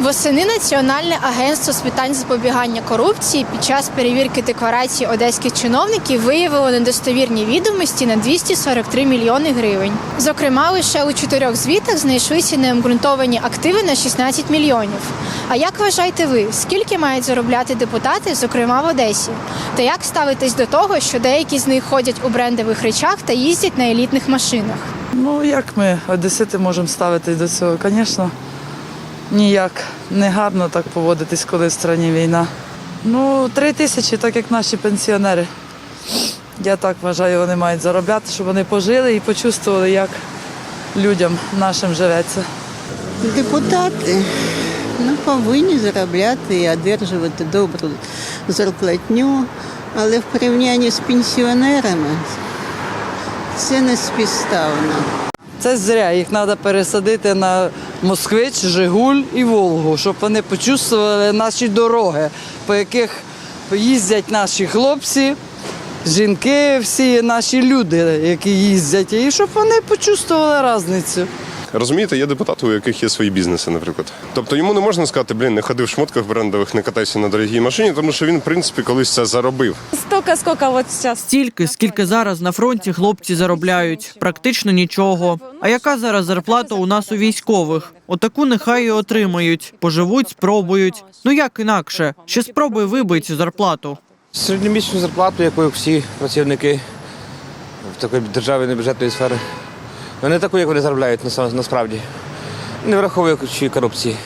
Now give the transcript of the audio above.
Восени Національне агентство з питань запобігання корупції під час перевірки декларацій одеських чиновників виявило недостовірні відомості на 243 мільйони гривень. Зокрема, лише у чотирьох звітах знайшлися необґрунтовані активи на 16 мільйонів. А як вважаєте ви, скільки мають заробляти депутати, зокрема в Одесі? Та як ставитесь до того, що деякі з них ходять у брендових речах та їздять на елітних машинах? Ну, як ми, одесити, можемо ставитись до цього? Звісно, ніяк не гарно так поводитись, коли в країні війна. Ну, три тисячі, так як наші пенсіонери. Я так вважаю, вони мають заробляти, щоб вони пожили і почувствували, як людям нашим живеться. Депутати ну, повинні заробляти і одержувати добру зарплатню, але в порівнянні з пенсіонерами це не співставно. Це зря, їх треба пересадити на Москвич, Жигуль і Волгу, щоб вони почувствували наші дороги, по яких їздять наші хлопці, жінки, всі наші люди, які їздять, і щоб вони почувствували різницю. Розумієте, є депутати, у яких є свої бізнеси, наприклад. Тобто йому не можна сказати, блін, не ходи в шмотках брендових, не катайся на дорогій машині, тому що він, в принципі, колись це заробив. Столько, сколько вот сейчас. Стільки, скільки зараз на фронті хлопці заробляють, практично нічого. А яка зараз зарплата у нас у військових? Отаку нехай і отримають, поживуть, спробують. Ну як інакше? Ще спробуй вибий цю зарплату. Середньомісячну зарплату, яку всі працівники в такої державної бюджетної сфери. Ну, не таку, як вони заробляють насправді, не враховуючи корупції.